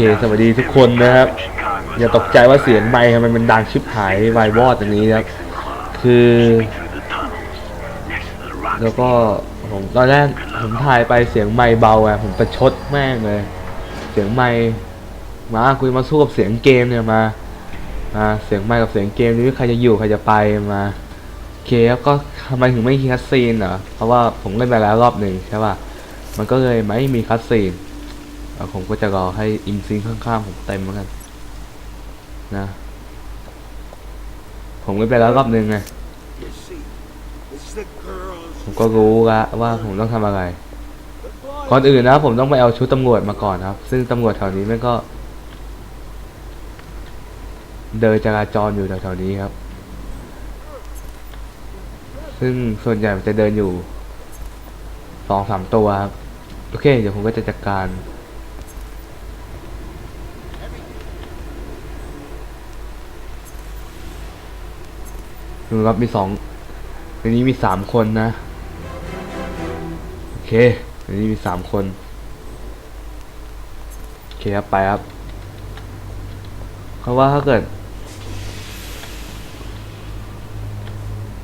สวัสดีทุกคนนะครับ อย่าตกใจว่าเสียงไมค์มันมันดังชิบหายวายวอดอย่างนี้นะครับ คือ แล้วก็ผมตอนแรกผมถ่ายไปเสียงไมค์เบาไงผมประชดแม่งเลย เสียงไมค์มาคุยมาสู้กับเสียงเกมเนี่ยมามาเสียงไมค์กับเสียงเกมนี้ใครจะอยู่ใครจะไปมาโอเคแล้วก็ทำไมถึงไม่มีคัสซีนเหรอเพราะว่าผมเล่นไปแล้วรอบหนึ่งใช่ป่ะมันก็เลยไม่มีคัสซีน แล้วผมก็จะรอให้อินซิงข้างๆผมเต็มเหมือนกัน นะ ผมก็ไปแล้วรอบนึงไงผมก็รู้ละว่าผมต้องทำอะไรก่อนอื่นนะผมต้องไปเอาชุดตำรวจมาก่อนครับ ซึ่งตำรวจแถวนี้ม่งก็ เดินจราจรอยู่แถวๆนี้ครับ ซึ่งส่วนใหญ่มันจะเดินอยู่สองสามตัวครับ โอเค เดี๋ยวผมก็จะจัดการ ดูครับมีสองในนี้มีสามคนนะ โอเคในนี้มีสามคน โอเคครับไปครับเพราะว่าถ้าเกิด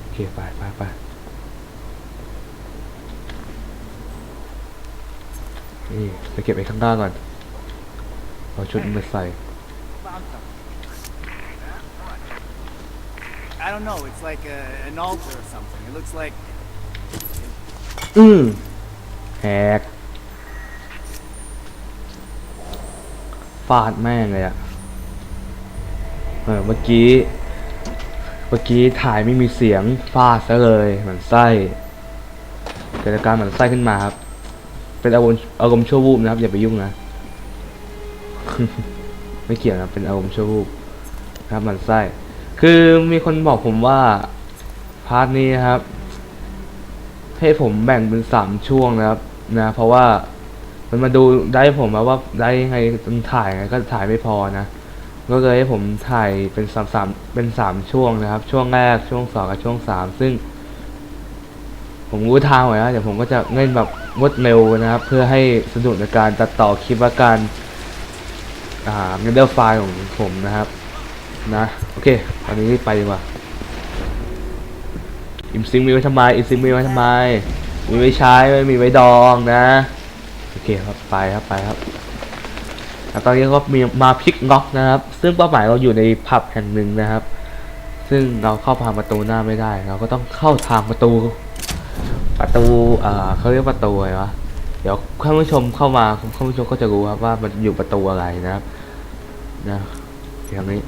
โอเคไปไปไปนี่ไปเก็บไอ้ข้างล่าก่อน เอาชุดมาใส่ I don't know. It's like a, an altar or something. It looks like อืมแหกฟาดแม่งเลยอะเออเมื่อกี้ เมื่อกี้ถ่ายไม่มีเสียงฟาดซะเลยเหมือนไส้เกิดอาการเหมือนไส้ขึ้นมาครับ เป็นอารมณ์อารมณ์ชั่ววูบนะครับ อย่าไปยุ่งนะ ไม่เกี่ยวนะเป็นอารมณ์ชั่ววูบครับเหมันไส้ คือมีคนบอกผมว่า พาร์ทนี้นะครับ ให้ผมแบ่งเป็นสามช่วงนะครับ นะ เพราะว่ามันมาดูได้ผมมาว่าได้ยังไงมันถ่ายไงก็ถ่ายไม่พอนะ ก็เลยให้ผมถ่ายเป็นสามสามเป็นสามช่วงนะครับ ช่วงแรกช่วงสองกับช่วงสามซึ่ง ผมรู้ทางไว้แล้วเดี๋ยวผมก็จะเล่นแบบรวดเร็วนะครับ เพื่อให้สะดวกในการตัดต่อคลิปและการอ่าเรนเดอร์ไฟล์ของผมนะครับ นะ โอเค ตอนนี้ไปดีกว่าอิมซิงมีไว้ทำไมอิมซิงมีไว้ทำไม มีไว้ใช้ไม่มีไว้ดองนะ โอเคครับไปครับไปครับแล้วตอนนี้ก็มีมาพลิกล็อกนะครับ ซึ่งเป้าหมายเราอยู่ในผับแห่งหนึ่งนะครับ ซึ่งเราเข้าทางประตูหน้าไม่ได้ เราก็ต้องเข้าทางประตู ประตูอ่าเขาเรียกประตูอะไรวะเดี๋ยวท่านผู้ชมเข้ามาท่านผู้ชมก็จะรู้ครับว่ามันอยู่ประตูอะไรนะครับนะทางนี้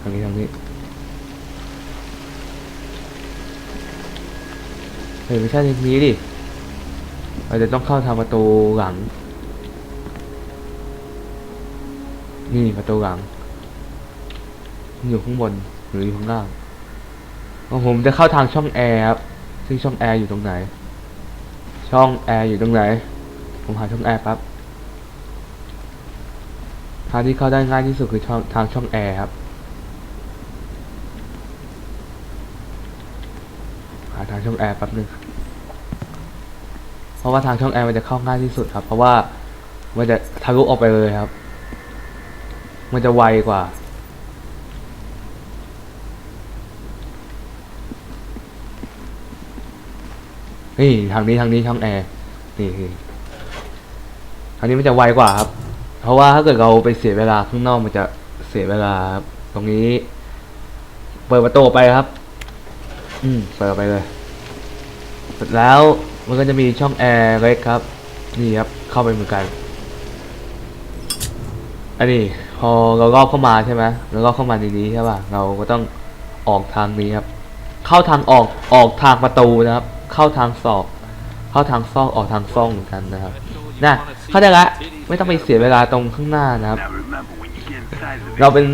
ทางนี้ทางนี้เฮ้ยไม่ใช่ทางนี้ดิเราจะต้องเข้าทางประตูหลัง นี่ประตูหลัง อยู่ข้างบนหรืออยู่ข้างล่างของผมจะเข้าทางช่องแอร์ครับซึ่งช่องแอร์อยู่ตรงไหน ช่องแอร์อยู่ตรงไหน ผมหาช่องแอร์แป๊บทางที่เข้าได้ง่ายที่สุดคือช่องทางช่องแอร์ครับ หา ทางช่องแอร์แป๊บนึงเพราะว่าทางช่องแอร์มันจะเข้าง่ายที่สุดครับ เพราะว่ามันจะทะลุออกไปเลยครับ มันจะไวกว่านี่ทางนี้ทางนี้ช่องแอร์นี่ทางนี้มันจะไวกว่าครับ เพราะว่าถ้าเกิดเราไปเสียเวลาข้างนอกมันจะเสียเวลาครับ ตรงนี้ เปิดประตูไปครับ อืม เปิดไปเลย สร็จแล้วมันก็จะมีช่องแอร์เล็กครับ นี่ครับ เข้าไปเหมือนกัน อันนี้พอเราลอบเข้ามาใช่ไหมแล้วก็เข้ามาในนี้ใช่ป่ะ เราก็ต้องออกทางนี้ครับ เข้าทางออก ออกทางประตูนะครับ เข้าทางซอก เข้าทางซอก ออกทางซ่องเหมือนกันนะครับ น่ะ เข้าใจละ ไม่ต้องไปเสียเวลาตรงข้างหน้านะครับ เราเป็น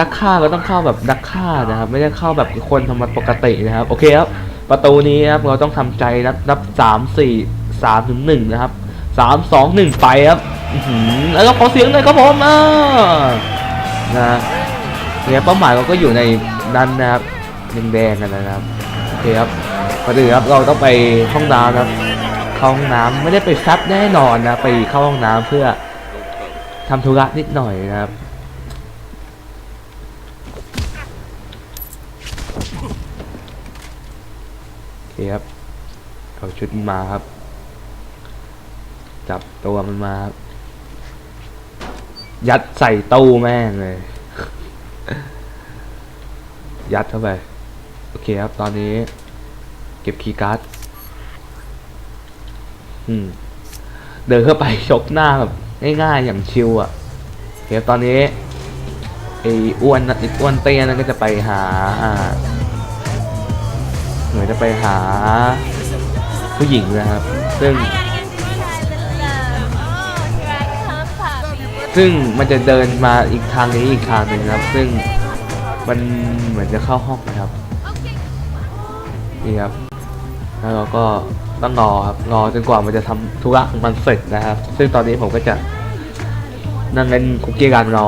นักฆ่าก็ต้องเข้าแบบนักฆ่านะครับ ไม่ได้เข้าแบบคนธรรมดาปกตินะครับ โอเคครับ ประตูนี้ครับเราต้องทำใจนับนับสามสี่สามถึงหนึ่งนะครับสามสองหนึ่งไปครับแล้วก็ขอเสียงหน่อยครับผมอ่านะเนี่ยเป้าหมายเราก็อยู่ในนั้นนะครับแดงๆกันนะครับโอเคครับก่อนอื่นครับเราต้องไปห้องน้ำนะครับเข้าห้องน้ำไม่ได้ไปซับแน่นอนนะไปเข้าห้องน้ำเพื่อทำธุระนิดหน่อยนะครับ เคครับ เอาชุดมาครับ จับตัวมันมาครับ ยัดใส่ตู้แม่งเลย ยัดเข้าไป โอเคครับ ตอนนี้ เก็บคีย์การ์ด อืม เดินเข้าไปชกหน้าแบบง่ายๆอย่างชิวอะ่ะเคครับตอนนี้ไอ้อ้วนไอ้อ้วนเตี้ยนั่นก็จะไปหาอ่า เหมือนจะไปหาผู้หญิงนะครับ ซึ่ง ซึ่งมันจะเดินมาอีกทางนี้อีกทางหนึ่งครับ ซึ่งมันเหมือนจะเข้าห้องนะครับนี่ครับ แล้วเราก็ต้องรอครับรอจนกว่ามันจะทำธุระของมันเสร็จนะครับ ซึ่งตอนนี้ผมก็จะนั่งเล่นคุกกี้การรอ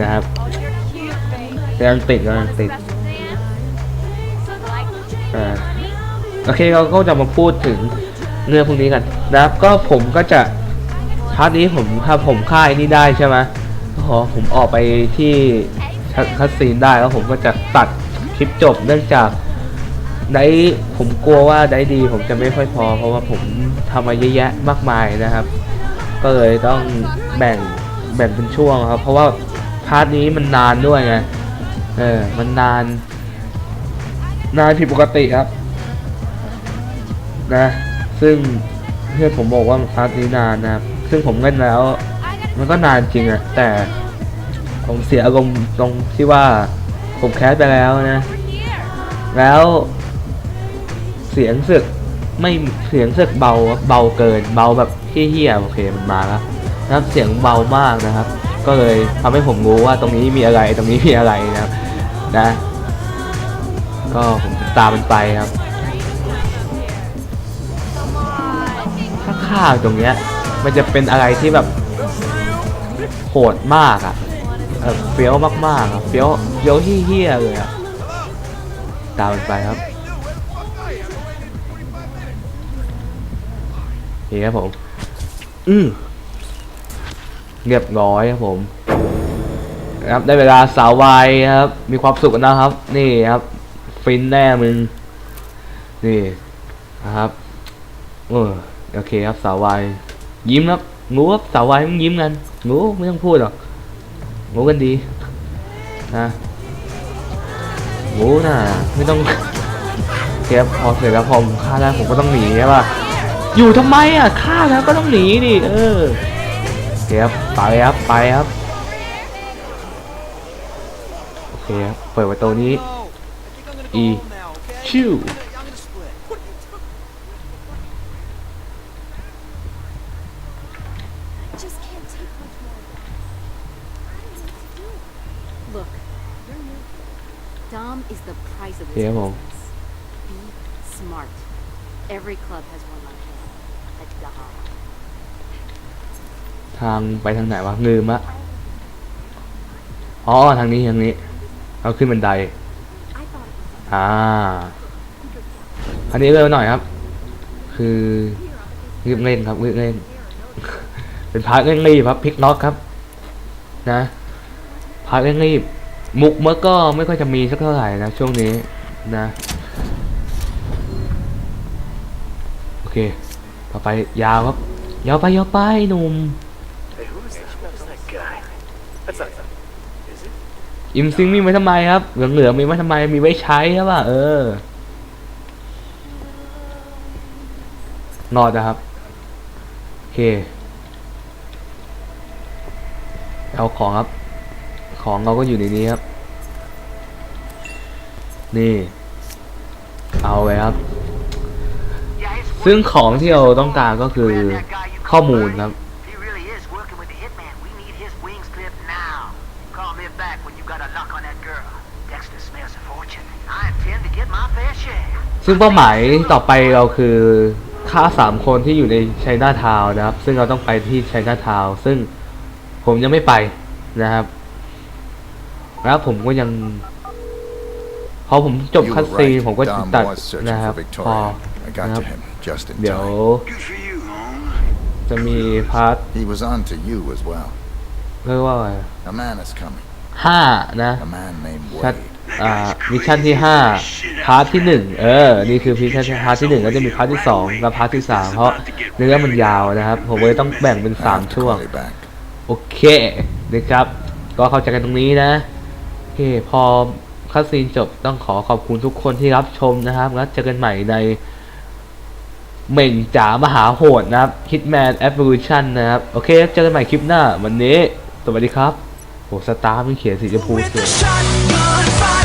นะครับ Oh, you're cute, babe. กำลังติดกำลังติด โอเคเราก็จะมาพูดถึงเรื่องพวกนี้กันนะครับ ก็ผมก็จะพาร์ทนี้ผมถ้าผมค่ายนี่ได้ใช่ไหมก็ขอผมออกไปที่คัสซีนได้แล้วผมก็จะตัดคลิปจบเนื่องจากได้ผมกลัวว่าได้ดี ผมจะไม่ค่อยพอ เพราะว่าผมทำมาเยอะแยะมากมายนะครับ ก็เลยต้องแบ่งแบ่งเป็นช่วงครับ เพราะว่าพาร์ทนี้มันนานด้วยไงเออมันนาน นานผิดปกติครับ นะ ซึ่งเพื่อนผมบอกว่าพาร์ทนี้นานนะซึ่งผมเล่นแล้ว มันก็นานจริงอะแต่ผมเสียอารมณ์ตรงที่ว่าผมแคสไปแล้วนะ แล้วเสียงสึกไม่เสียงสึกเบาเบาเกิน เบาแบบเฮี้ยๆโอเคมันมาแล้วนะครับเสียงเบามากนะครับ ก็เลยทำให้ผมรู้ว่าตรงนี้มีอะไรตรงนี้มีอะไรนะครับนะ ก็ผมตามมันไปครับ ข้าวตรงเนี้ยมันจะเป็นอะไรที่แบบโหดมากอะ่ะเฟี้ยวมากๆอะเฟี้ยวเฟี้ยวเฮี้ยเลยอะ่ะตามมันไปครับนี่ครับผมอืมเรียบร้อยครับผมนะครับได้เวลาสาววายครับ มีความสุขนะครับ นี่ครับ ฟินแน่มึง นี่นะครับเออ โอเคครับสาววายยิ้มครับงูครับสาววายมึงยิ้มกันงูไม่ต้องพูดหรอกงูกันดีนะงูน่ะไม่ต้องเคครับพอเสร็จแล้วพอผมฆ่าแล้วผมก็ต้องหนีใช่ป่ะอยู่ทำไมอะฆ่าแล้วก็ต้องหนีดิเออเคครับไปครับไปครับโอเคครับเปิดประตูนี้ No. I think Dom is the price of this Yeah, well. business. Be smart. Every club has one like him. A Dom. ทางไปทางไหนวะลืมละอ๋อทางนี้ทางนี้เราขึ้นบันได I thought it was อ่า อันนี้เร็วหน่อยครับ คือรีบเล่นครับรีบเล่น เป็นพาร์ทเร่งรีบครับพลิกล็อกครับ นะพาร์ทเร่งรีบ มุกเมื่อก็ไม่ค่อยจะมีสักเท่าไหร่นะช่วงนี้นะโอเคต่อไปยาวครับยาวไปยาวไปหนุ่ม Hey, who is that? Who's that guy? That's not. Is it? อิมซิงมีไว้ทำไมครับ เหลืองเหลืองๆมีไว้ทำไมมีไว้ใช้ใช่ป่ะเออนอดนะครับโอเคเอาของครับ ของเราก็อยู่ในนี้ครับ นี่ เอาไว้ครับ Yeah, it's ซึ่งของที่เราต้องการก็คือข้อมูลครับ He really is working with the hitman. We need his wings clipped now. Call me back when you got a lock on that girl. Dexter smells a fortune. I intend to get my fair share. ซึ่งเป้าหมายต่อไปเราคือฆ่าสามคนที่อยู่ในไชน่าทาวน์นะครับ ซึ่งเราต้องไปที่ไชน่าทาวน์ซึ่งผมยังไม่ไปนะครับ แล้วผมก็ยัง พอผมจบ You คัด were ซีน right. ผมก็ Dom ตัด was searching นะครับ for พอ Victoria. I got Yep. to him just in เดี๋ยว time. Good for you, home. จะมีพาร์ท He was on to you as well. เรียกว่าอะไร A man is coming. ห้านะ A man named ชัด Wade. อ่ามิชชั่นที่ห้าพาร์ทที่หนึ่งเออ นี่คือมิชชั่นพาร์ทที่หนึ่งแล้วจะมีพาร์ทที่สองกับพาร์ทที่สามเพราะเนื้อมันยาวนะครับ ผมเลยต้องแบ่งเป็น I สาม have to ช่วง call you back. โอเคนะครับ ก็เข้าใจกันตรงนี้นะโอ เคพอคัสซีนจบต้องขอขอบคุณทุกคนที่รับชมนะครับ แล้วเจอกันใหม่ในเหม่งจ๋ามหาโหดนะครับ Hitman Evolution นะครับ โอเค เจอกันใหม่คลิปหน้า วันนี้ สวัสดีครับ โห สตาร์มันเขียนสีชมพูสวย